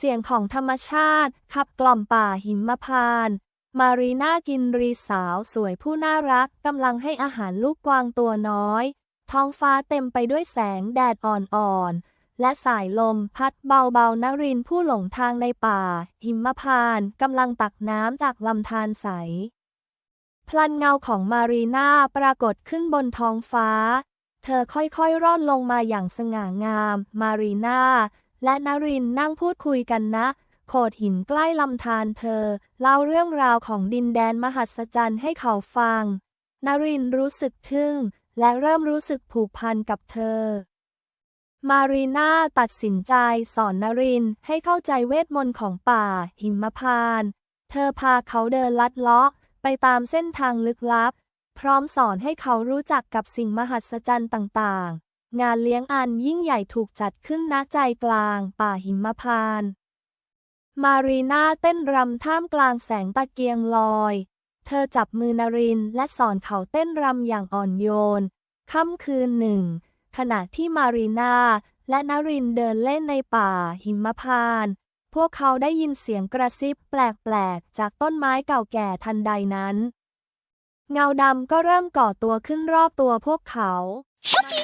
เสียงของธรรมชาติ ขับกล่อมป่าหิมพานต์มารีน่ากินรีสาวสวยผู้น่ารักกำลังให้อาหารลูกกวางตัวน้อย ท้องฟ้าเต็มไปด้วยแสงแดดอ่อนๆ และสายลมพัดเบาๆนรินผู้หลงทางในป่า หิมพานต์กำลังตักน้ำจากลำธารใส พลันเงาของมารีน่าปรากฏขึ้นบนท้องฟ้า เธอค่อยๆ ร่อนลงมาอย่างสง่างาม มารีน่า และนรินนั่งพูดคุยกันนะ โขดหินใกล้ลำธารเธอ เล่าเรื่องราวของดินแดนมหัศจรรย์ให้เขาฟัง นรินรู้สึกทึ่ง และเริ่มรู้สึกผูกพันกับเธอ มารีนาตัดสินใจสอนนรินให้เข้าใจเวทมนต์ของป่า หิมพาน เธอพาเขาเดินลัดเลาะไปตามเส้นทางลึกลับ พร้อมสอนให้เขารู้จักกับสิ่งมหัศจรรย์ต่าง งานเลี้ยงอันยิ่งใหญ่ถูกจัดขึ้นณใจกลาง ป่าหิมพานต์มารีนาเต้นรำท่ามกลางแสงตะเกียงลอย เธอจับมือนรินและสอนเขาเต้นรำอย่างอ่อนโยน ค่ำคืนหนึ่ง ขณะที่มารีนาและนรินเดินเล่นในป่าหิมพานต์พวกเขาได้ยินเสียงกระซิบแปลกๆ จากต้นไม้เก่าแก่ทันใดนั้น เงาดำก็เริ่มก่อตัวขึ้นรอบตัวพวกเขา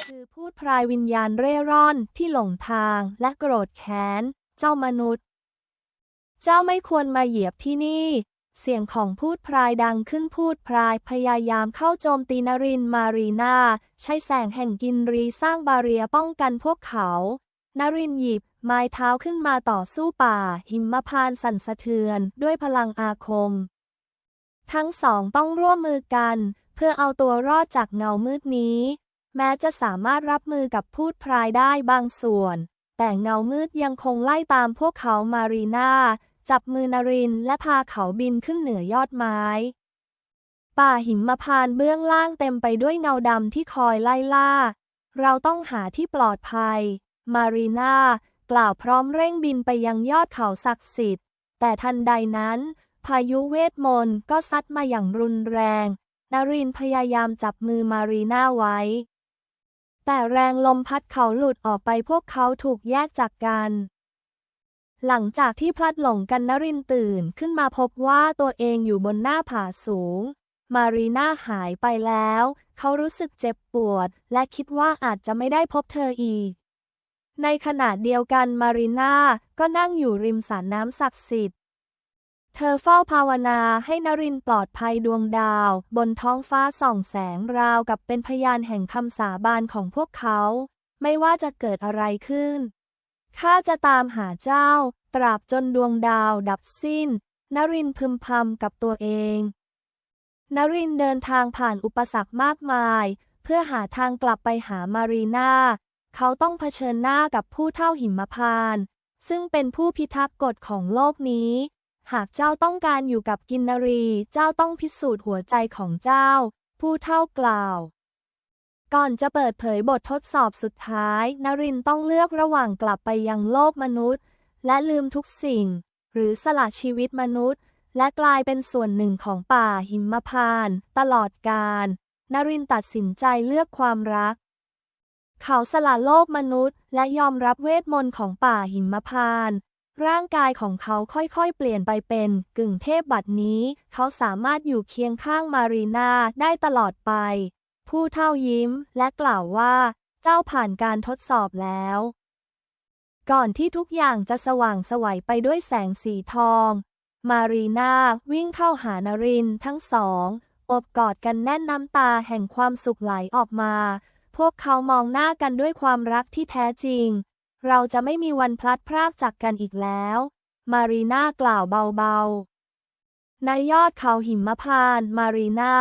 คือพูดพรายวิญญาณเร่ร่อนที่หลงทางและโกรธแค้น เจ้ามนุษย์ เจ้าไม่ควรมาเหยียบที่นี่ เสียงของพูดพรายดังขึ้นพูดพรายพยายามเข้าโจมตีนรินมารีนาใช้แสงแห่งกินรีสร้างบาเรียป้องกันพวกเขานรินหยิบไม้เท้าขึ้นมาต่อสู้ป่า หิมพานสั่นสะเทือนด้วยพลังอาคม ทั้งสองต้องร่วมมือกัน เพื่อเอาตัวรอดจากเงามืดนี้ แม้จะสามารถรับมือกับพูดพรายได้บางส่วน แต่เงามืดยังคงไล่ตามพวกเขามารีนาจับมือนารินและพาเขาบินขึ้นเหนือยอดไม้ ป่าหิมพานเบื้องล่างเต็มไปด้วยเงาดำที่คอยไล่ล่า เราต้องหาที่ปลอดภัย มารีนากล่าวพร้อมเร่งบินไปยังยอดเขาศักดิ์สิทธิ์ แต่ทันใดนั้น พายุเวทมนต์ก็ซัดมาอย่างรุนแรง นารินพยายามจับมือมารีนาไว้ แต่แรงลมพัดเขาหลุดออกไปพวกเขาถูกแยกจากกัน หลังจากที่พลัดหลงกันนรินตื่นขึ้นมาพบว่าตัวเองอยู่บนหน้าผาสูง มารีน่าหายไปแล้ว เขารู้สึกเจ็บปวด และคิดว่าอาจจะไม่ได้พบเธออีก ในขณะเดียวกันมารีน่าก็นั่งอยู่ริมสระน้ำศักดิ์สิทธิ์ เธอเฝ้าภาวนาให้นรินปลอดภัยดวงดาว บนท้องฟ้าส่องแสงราวกับเป็นพยานแห่งคำสาบานของพวกเขา ไม่ว่าจะเกิดอะไรขึ้น ข้าจะตามหาเจ้า ตราบจนดวงดาวดับสิ้นนรินพึมพำกับตัวเองนรินเดินทางผ่านอุปสรรคมากมาย เพื่อหาทางกลับไปหามารีนาเขาต้องเผชิญหน้ากับผู้เท่าหิมพาน ซึ่งเป็นผู้พิทักษ์กฎของโลกนี้ หากเจ้าต้องการอยู่กับกินนรี เจ้าต้องพิสูจน์หัวใจของเจ้า ผู้เท่ากล่าว ก่อนจะเปิดเผยบททดสอบสุดท้าย นรินต้องเลือกระหว่างกลับไปยังโลกมนุษย์ และลืมทุกสิ่ง หรือสละชีวิตมนุษย์ และกลายเป็นส่วนหนึ่งของป่าหิมพานต์ตลอดกาลนรินตัดสินใจเลือกความรัก เขาสละโลกมนุษย์ และยอมรับเวทมนต์ของป่าหิมพานต์ ร่างกายของเขาค่อยๆ เปลี่ยนไปเป็นกึ่งเทพบัดนี้ เขาสามารถอยู่เคียงข้างมารีนาได้ตลอดไป ผู้เท่ายิ้มและกล่าวว่า เจ้าผ่านการทดสอบแล้ว ก่อนที่ทุกอย่างจะสว่างไสวัยไปด้วยแสงสีทอง มารีนาวิ่งเข้าหานรินทั้งสองอบกอดกันแน่นน้ำตาแห่งความสุขไหลออกมา พวกเขามองหน้ากันด้วยความรักที่แท้จริง เราจะไม่มีวันพลัดพรากจากกันอีกแล้ว มารีนากล่าวเบาๆ ในยอดเขาหิมพานต์มารีนา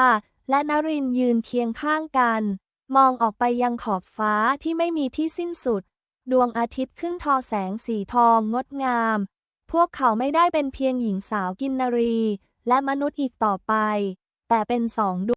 และนรินยืนเคียงข้างกัน มองออกไปยังขอบฟ้าที่ไม่มีที่สิ้นสุด ดวงอาทิตย์ขึ้นทอแสงสีทองงดงาม พวกเขาไม่ได้เป็นเพียงหญิงสาวกินนรี และมนุษย์อีกต่อไป แต่เป็นสองดวง